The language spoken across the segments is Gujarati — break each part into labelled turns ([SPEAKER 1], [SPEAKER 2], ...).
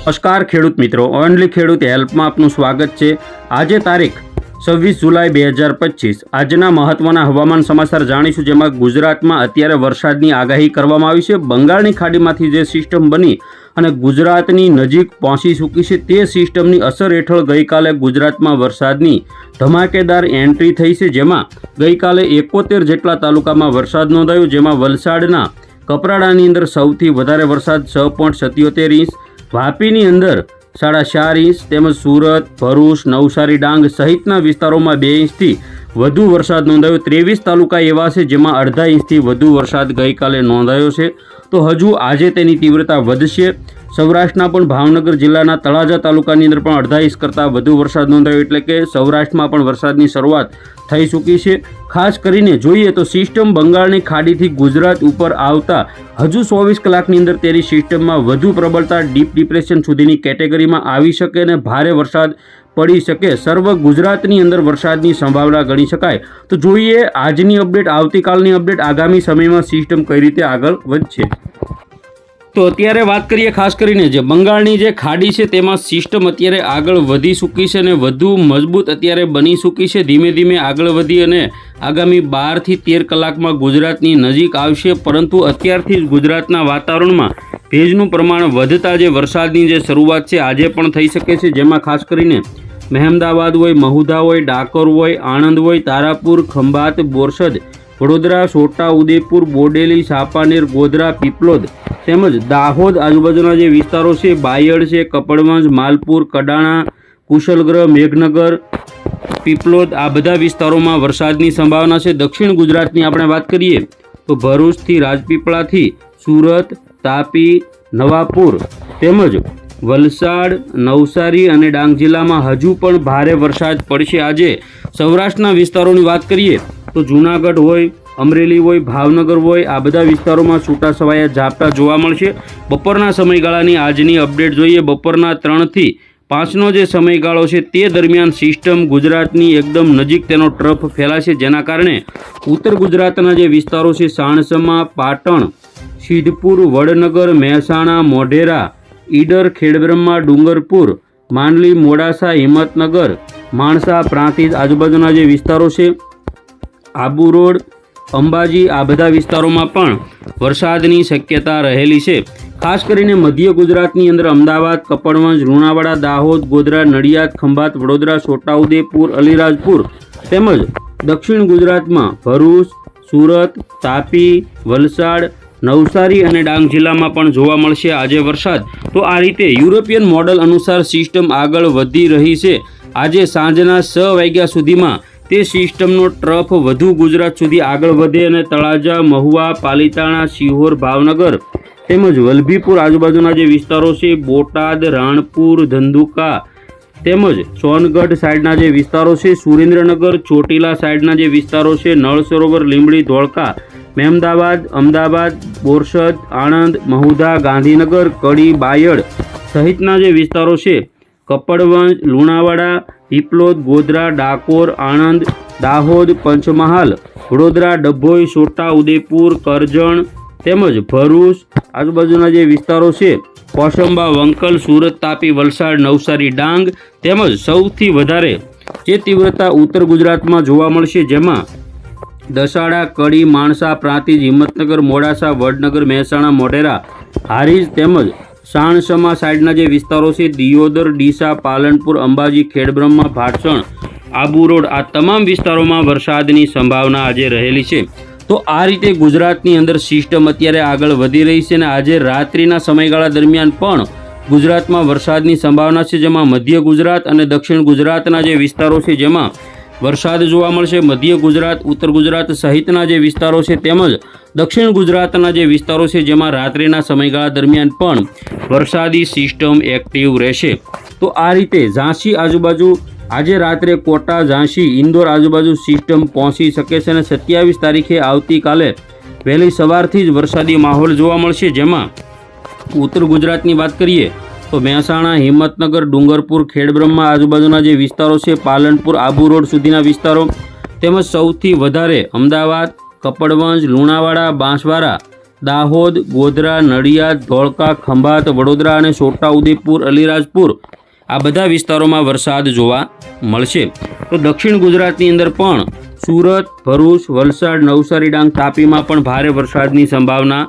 [SPEAKER 1] નમસ્કાર ખેડૂત મિત્રો ઓનલી ખેડૂત હેલ્પમાં આપનું સ્વાગત છે. આજે તારીખ છવ્વીસ જુલાઈ બે હજાર પચીસ. આજના મહત્વના હવામાન સમાચાર જાણીશું જેમાં ગુજરાતમાં અત્યારે વરસાદની આગાહી કરવામાં આવી છે. બંગાળની ખાડીમાંથી જે સિસ્ટમ બની અને ગુજરાતની નજીક પહોંચી ચૂકી છે, તે સિસ્ટમની અસર હેઠળ ગઈકાલે ગુજરાતમાં વરસાદની ધમાકેદાર એન્ટ્રી થઈ છે. જેમાં ગઈકાલે એકોતેર જેટલા તાલુકામાં વરસાદ નોંધાયો, જેમાં વલસાડના કપરાડાની અંદર સૌથી વધારે વરસાદ, છ પોઈન્ટ સત્યોતેર ઇંચ વાપીની અંદર સાડા ચાર ઇંચ તેમજ સુરત, ભરૂચ, નવસારી, ડાંગ સહિતના વિસ્તારોમાં બે ઇંચથી વધુ વરસાદ નોંધાયો. ત્રેવીસ તાલુકા એવા છે જેમાં અડધા ઇંચથી વધુ વરસાદ ગઈકાલે નોંધાયો છે. તો હજુ આજે તેની તીવ્રતા વધશે. સૌરાષ્ટ્રના પણ ભાવનગર જિલ્લાના તળાજા તાલુકાની અંદર પણ અડધા ઇંચ કરતાં વધુ વરસાદ નોંધાયો એટલે કે સૌરાષ્ટ્રમાં પણ વરસાદની શરૂઆત થઈ ચૂકી છે. ખાસ કરીને જોઈએ તો સિસ્ટમ બંગાળની ખાડીથી ગુજરાત ઉપર આવતા હજુ ચોવીસ કલાકની અંદર તેની સિસ્ટમમાં વધુ પ્રબળતા ડીપ ડિપ્રેશન સુધીની કેટેગરીમાં આવી શકે અને ભારે વરસાદ પડી શકે. સર્વ ગુજરાતની અંદર વરસાદની સંભાવના ગણી શકાય. તો જોઈએ આજની અપડેટ, આવતીકાલની અપડેટ આગામી સમયમાં સિસ્ટમ કઈ રીતે આગળ વધશે. તો અત્યારે વાત કરીએ ખાસ કરીને જે બંગાળની જે ખાડી છે, તેમાં સિસ્ટમ અત્યારે આગળ વધી ચૂકી છે અને વધુ મજબૂત અત્યારે બની ચૂકી છે. ધીમે ધીમે આગળ વધી અને આગામી બારથી તેર કલાકમાં ગુજરાતની નજીક આવશે. પરંતુ અત્યારથી જ ગુજરાતના વાતાવરણમાં ભેજનું પ્રમાણ વધતા જે વરસાદની જે શરૂઆત છે, આજે પણ થઈ શકે છે. જેમાં ખાસ કરીને મહેમદાવાદ હોય મહુધા હોય, ડાકોર હોય, આણંદ હોય, તારાપુર, ખંભાત, બોરસદ વડોદરા છોટા ઉદેપુર બોડેલી, સાપાનેર, ગોધરા, પીપલોદ તેમજ દાહોદ આજુબાજુના જે વિસ્તારો છે, બાયડ છે, કપડવંજ, માલપુર, કડાણા, કુશલગ્રહ, મેઘનગર, પીપલોદ, આ બધા વિસ્તારોમાં વરસાદની સંભાવના છે. દક્ષિણ ગુજરાતની આપણે વાત કરીએ તો ભરૂચથી, રાજપીપળાથી સુરત, તાપી, નવાપુર તેમજ વલસાડ, નવસારી અને ડાંગ જિલ્લામાં હજુ પણ ભારે વરસાદ પડશે. આજે સૌરાષ્ટ્રના વિસ્તારોની વાત કરીએ તો જૂનાગઢ હોય, અમરેલી હોય, ભાવનગર હોય, આ બધા વિસ્તારોમાં છૂટા છવાયા ઝાપટા જોવા મળશે. બપોરના સમયગાળાની આજની અપડેટ જોઈએ. બપોરના ત્રણથી પાંચનો જે સમયગાળો છે તે દરમિયાન સિસ્ટમ ગુજરાતની એકદમ નજીક તેનો ટ્રફ ફેલાશે, જેના કારણે ઉત્તર ગુજરાતના જે વિસ્તારો છે, સાણસમા, પાટણ, સિદ્ધપુર, વડનગર, મહેસાણા, મોઢેરા, ઈડર, ખેડબ્રહ્મા, ડુંગરપુર, માંડલી, મોડાસા, હિંમતનગર, માણસા, પ્રાંતિજ આજુબાજુના જે વિસ્તારો છે આબુ રોડ, અંબાજી આ બધા વિસ્તારોમાં પણ વરસાદની શક્યતા રહેલી છે. ખાસ કરીને મધ્ય ગુજરાતની અંદર અમદાવાદ, કપડવંજ, લુણાવાડા, દાહોદ, ગોધરા, નડિયાદ, ખંભાત, વડોદરા, છોટાઉદેપુર, અલીરાજપુર તેમજ દક્ષિણ ગુજરાતમાં ભરૂચ, સુરત, તાપી, વલસાડ, નવસારી અને ડાંગ જિલ્લામાં પણ જોવા મળશે આજે વરસાદ. તો આ રીતે યુરોપિયન મોડલ અનુસાર સિસ્ટમ આગળ વધી રહી છે. આજે સાંજના છ વાગ્યા સુધીમાં તે સિસ્ટમનો ટ્રફ વધુ ગુજરાત સુધી આગળ વધે અને તળાજા, મહુવા, પાલીતાણા સિહોર ભાવનગર તેમજ વલભીપુર આજુબાજુના જે વિસ્તારો છે, બોટાદ, રાણપુર, ધંધુકા તેમજ સોનગઢ સાઈડના જે વિસ્તારો છે, સુરેન્દ્રનગર, ચોટીલા સાઈડના જે વિસ્તારો છે નળ સરોવર લીંબડી, ધોળકા, મહેમદાવાદ, અમદાવાદ, બોરસદ, આણંદ, મહુધા, ગાંધીનગર, કડી, બાયડ સહિતના જે વિસ્તારો છે, કપડવંજ, લુણાવાડા પીપલોદ ગોધરા, ડાકોર, આણંદ, દાહોદ, પંચમહાલ, વડોદરા, ડભોઈ છોટા ઉદેપુર કરજણ તેમજ ભરૂચ આજુબાજુના જે વિસ્તારો છે, કોસંબા, વંકલ, સુરત, તાપી, વલસાડ, નવસારી, ડાંગ તેમજ સૌથી વધારે જે તીવ્રતા ઉત્તર ગુજરાતમાં જોવા મળશે જેમાં દસાડા, કડી, માણસા, પ્રાંતિજ, હિંમતનગર, મોડાસા, વડનગર, મહેસાણા, મોઢેરા, હારીજ તેમજ સાણસમા સાઈડના જે વિસ્તારો છે, દિયોદર, ડીસા, પાલનપુર, અંબાજી, ખેડબ્રહ્મા, ભાટસણ, આબુ રોડ, આ તમામ વિસ્તારોમાં વરસાદની સંભાવના આજે રહેલી છે. તો આ રીતે ગુજરાતની અંદર સિસ્ટમ અત્યારે આગળ વધી રહી છે અને આજે રાત્રિના સમયગાળા દરમિયાન પણ ગુજરાતમાં વરસાદની સંભાવના છે, જેમાં મધ્ય ગુજરાત અને દક્ષિણ ગુજરાતના જે વિસ્તારો છે, જેમાં વરસાદ જોવા મળશે. મધ્ય ગુજરાત, ઉત્તર ગુજરાત સહિતના જે વિસ્તારો છે તેમજ દક્ષિણ ગુજરાતના જે વિસ્તારો છે જેમાં રાત્રિના સમયગાળા દરમિયાન પણ વરસાદી સિસ્ટમ એક્ટિવ રહેશે. તો આ રીતે ઝાંસી આજુબાજુ આજે રાત્રે કોટા, ઝાંસી, ઇન્દોર આજુબાજુ સિસ્ટમ પહોંચી શકે છે અને સત્યાવીસ તારીખે આવતીકાલે વહેલી સવારથી જ વરસાદી માહોલ જોવા મળશે. જેમાં ઉત્તર ગુજરાતની વાત કરીએ તો મહેસાણા, હિંમતનગર, ડુંગરપુર, ખેડબ્રહ્મા આજુબાજુના જે વિસ્તારો છે, પાલનપુર, આબુ રોડ સુધીના વિસ્તારો, તેમજ સૌથી વધારે અમદાવાદ, કપડવંજ, લુણાવાડા, બાંસવાડા, દાહોદ, ગોધરા, નડિયાદ, ધોળકા, ખંભાત, વડોદરા અને છોટાઉદેપુર, અલીરાજપુર આ બધા વિસ્તારોમાં વરસાદ જોવા મળશે. તો દક્ષિણ ગુજરાતની અંદર પણ સુરત, ભરૂચ, વલસાડ, નવસારી, ડાંગ, તાપીમાં પણ ભારે વરસાદની સંભાવના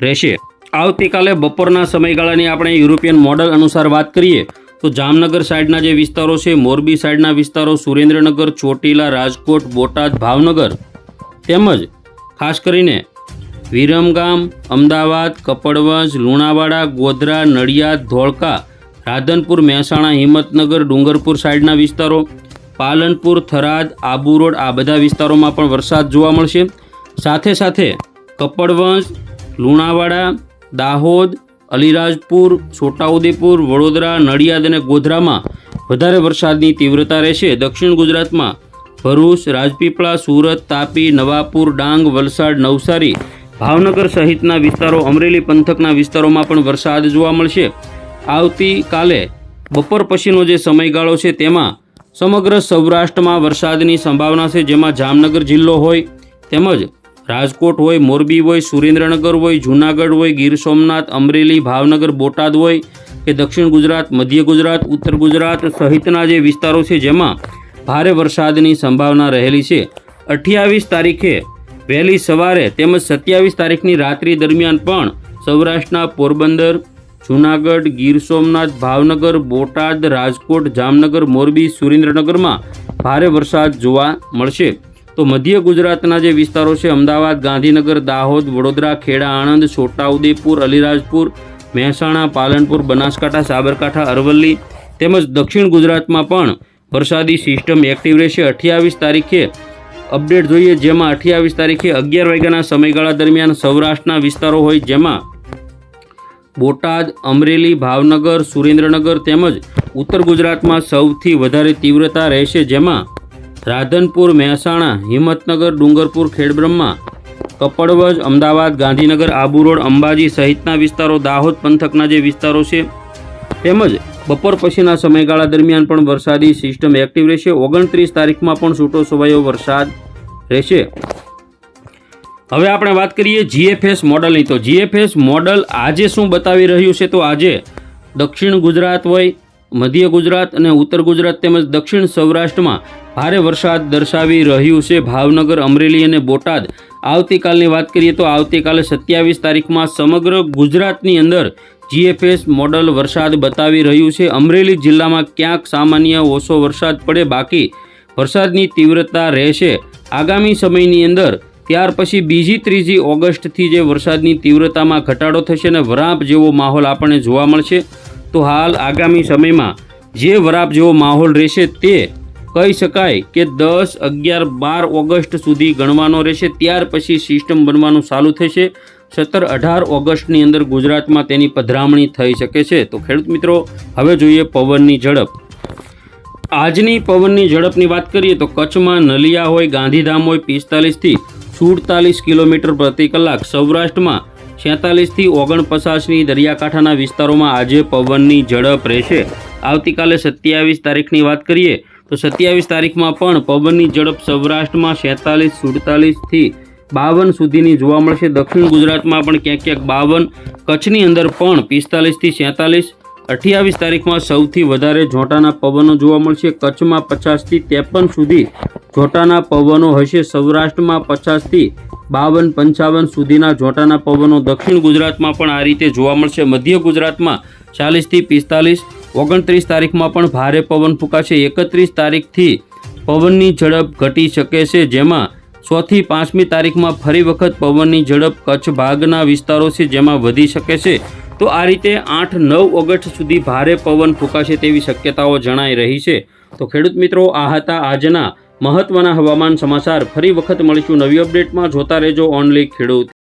[SPEAKER 1] રહેશે. આવતીકાલે બપોરના સમયગાળાની આપણે યુરોપિયન મોડલ અનુસાર વાત કરીએ, તો જામનગર સાઈડના જે વિસ્તારો છે, મોરબી સાઈડના વિસ્તારો, સુરેન્દ્રનગર, ચોટીલા, રાજકોટ, બોટાદ, ભાવનગર, તેમજ ખાસ કરીને વિરમગામ, અમદાવાદ, કપડવંજ, લુણાવાડા, ગોધરા, નડિયાદ, ધોળકા, રાધનપુર, મહેસાણા, હિંમતનગર, ડુંગરપુર સાઈડના વિસ્તારો, પાલનપુર, થરાદ, આબુ રોડ આ બધા વિસ્તારોમાં પણ વરસાદ જોવા મળશે. સાથે સાથે કપડવંજ, લુણાવાડા દાહોદ, અલીરાજપુર, છોટાઉદેપુર, વડોદરા, નડિયાદ અને ગોધરામાં વધારે વરસાદની તીવ્રતા રહેશે. દક્ષિણ ગુજરાતમાં ભરૂચ, રાજપીપળા, સુરત, તાપી, નવાપુર, ડાંગ, વલસાડ, નવસારી, ભાવનગર સહિતના વિસ્તારો, અમરેલી પંથકના વિસ્તારોમાં પણ વરસાદ જોવા મળશે. આવતીકાલે બપોર પછીનો જે સમયગાળો છે તેમાં સમગ્ર સૌરાષ્ટ્રમાં વરસાદની સંભાવના છે, જેમાં જામનગર જિલ્લો હોય તેમજ રાજકોટ હોય, મોરબી હોય, સુરેન્દ્રનગર હોય, જૂનાગઢ હોય, ગીર સોમનાથ, અમરેલી, ભાવનગર, બોટાદ હોય કે દક્ષિણ ગુજરાત, મધ્ય ગુજરાત, ઉત્તર ગુજરાત સહિતના જે વિસ્તારો છે જેમાં ભારે વરસાદની સંભાવના રહેલી છે. અઠ્યાવીસ તારીખે વહેલી સવારે તેમજ સત્યાવીસ તારીખની રાત્રિ દરમિયાન પણ સૌરાષ્ટ્રના પોરબંદર, જૂનાગઢ, ગીર સોમનાથ, ભાવનગર, બોટાદ, રાજકોટ, જામનગર, મોરબી, સુરેન્દ્રનગરમાં ભારે વરસાદ જોવા મળશે. તો મધ્ય ગુજરાતના જે વિસ્તારો છે, અમદાવાદ, ગાંધીનગર, દાહોદ, વડોદરા, ખેડા, આણંદ, છોટાઉદેપુર, અલીરાજપુર, મહેસાણા, પાલનપુર, બનાસકાંઠા, સાબરકાંઠા, અરવલ્લી તેમજ દક્ષિણ ગુજરાતમાં પણ વરસાદી સિસ્ટમ એક્ટિવ રહેશે. અઠ્યાવીસ તારીખે અપડેટ જોઈએ, જેમાં અઠ્યાવીસ તારીખે અગિયાર વાગ્યાના સમયગાળા દરમિયાન સૌરાષ્ટ્રના વિસ્તારો હોય, જેમાં બોટાદ, અમરેલી, ભાવનગર, સુરેન્દ્રનગર તેમજ ઉત્તર ગુજરાતમાં સૌથી વધારે તીવ્રતા રહેશે, જેમાં રાધનપુર, મહેસાણા, હિંમતનગર, ડુંગરપુર, ખેડબ્રહ્મા, કપડવજ, અમદાવાદ, ગાંધીનગર, આબુ રોડ, અંબાજી સહિતના વિસ્તારો દાહોદ પંથકના જે વિસ્તારો છે, તેમજ બપોર પછીના સમયગાળા દરમિયાન પણ વરસાદી સિસ્ટમ એક્ટિવ રહેશે. ઓગણત્રીસ તારીખમાં પણ છૂટો છવાયો વરસાદ રહેશે. હવે આપણે વાત કરીએ જીએફએસ મોડલની. તો જીએફએસ મોડલ આજે શું બતાવી રહ્યું છે? તો આજે દક્ષિણ ગુજરાત હોય મધ્ય ગુજરાત અને ઉત્તર ગુજરાત તેમજ દક્ષિણ સૌરાષ્ટ્રમાં ભારે વરસાદ દર્શાવી રહ્યું છે. ભાવનગર, અમરેલી અને બોટાદ આવતીકાલની વાત કરીએ તો આવતીકાલે સત્યાવીસ તારીખમાં સમગ્ર ગુજરાતની અંદર જીએફએસ મોડલ વરસાદ બતાવી રહ્યું છે. અમરેલી જિલ્લામાં ક્યાંક સામાન્ય ઓછો વરસાદ પડે, બાકી વરસાદની તીવ્રતા રહેશે. આગામી સમયની અંદર ત્યાર પછી બીજી ત્રીજી ઓગસ્ટથી જે વરસાદની તીવ્રતામાં ઘટાડો થશે અને વરાપ જેવો માહોલ આપણને જોવા મળશે. તો હાલ આગામી સમયમાં જે વરાપ જેવો માહોલ રહેશે તે કહી શકાય કે દસ અગિયાર બાર ઓગસ્ટ સુધી ગણવાનો રહેશે. ત્યાર પછી સિસ્ટમ બનવાનું ચાલુ થશે. સત્તર અઢાર ઓગસ્ટની અંદર ગુજરાતમાં તેની પધરામણી થઈ શકે છે. તો ખેડૂત મિત્રો, હવે જોઈએ પવનની ઝડપ. આજની પવનની ઝડપની વાત કરીએ તો કચ્છમાં નલિયા હોય, ગાંધીધામ હોય પિસ્તાલીસથી સુડતાલીસ કિલોમીટર પ્રતિ કલાક. સૌરાષ્ટ્રમાં છેતાલીસથી ઓગણપચાસની દરિયાકાંઠાના વિસ્તારોમાં આજે પવનની ઝડપ રહેશે. આવતીકાલે સત્યાવીસ તારીખની વાત કરીએ, તો સત્યાવીસ તારીખમાં પણ પવનની ઝડપ સૌરાષ્ટ્રમાં છેતાલીસ, સુડતાલીસથી બાવન સુધીની જોવા મળશે. દક્ષિણ ગુજરાતમાં પણ ક્યાંક ક્યાંક બાવન, કચ્છની અંદર પણ પિસ્તાલીસથી છેતાલીસ. અઠ્યાવીસ તારીખમાં સૌથી વધારે ઝોંટાના પવનો જોવા મળશે. કચ્છમાં પચાસથી ત્રેપન સુધી જોટાના પવનો હશે સૌરાષ્ટ્રમાં પચાસથી બાવન, પંચાવન સુધીના જોટાના પવનો. દક્ષિણ ગુજરાતમાં પણ આ રીતે જોવા મળશે. મધ્ય ગુજરાતમાં ચાલીસથી પિસ્તાલીસ, ઓગણત્રીસ તારીખમાં પણ ભારે પવન ફૂંકાશે. એકત્રીસ તારીખથી પવનની ઝડપ ઘટી શકે છે, જેમાં સોથી પાંચમી તારીખમાં ફરી વખત પવનની ઝડપ કચ્છ ભાગના વિસ્તારો છે, જેમાં વધી શકે છે. તો આ રીતે આઠ, નવ ઓગસ્ટ સુધી ભારે પવન ફૂંકાશે તેવી શક્યતાઓ જણાઈ રહી છે. તો ખેડૂત મિત્રો, આ હતા આજના મહત્વના હવામાન સમાચાર ફરી વખત મળીશું નવી અપડેટમાં. જોતા રહેજો ઓનલી ખેડૂત.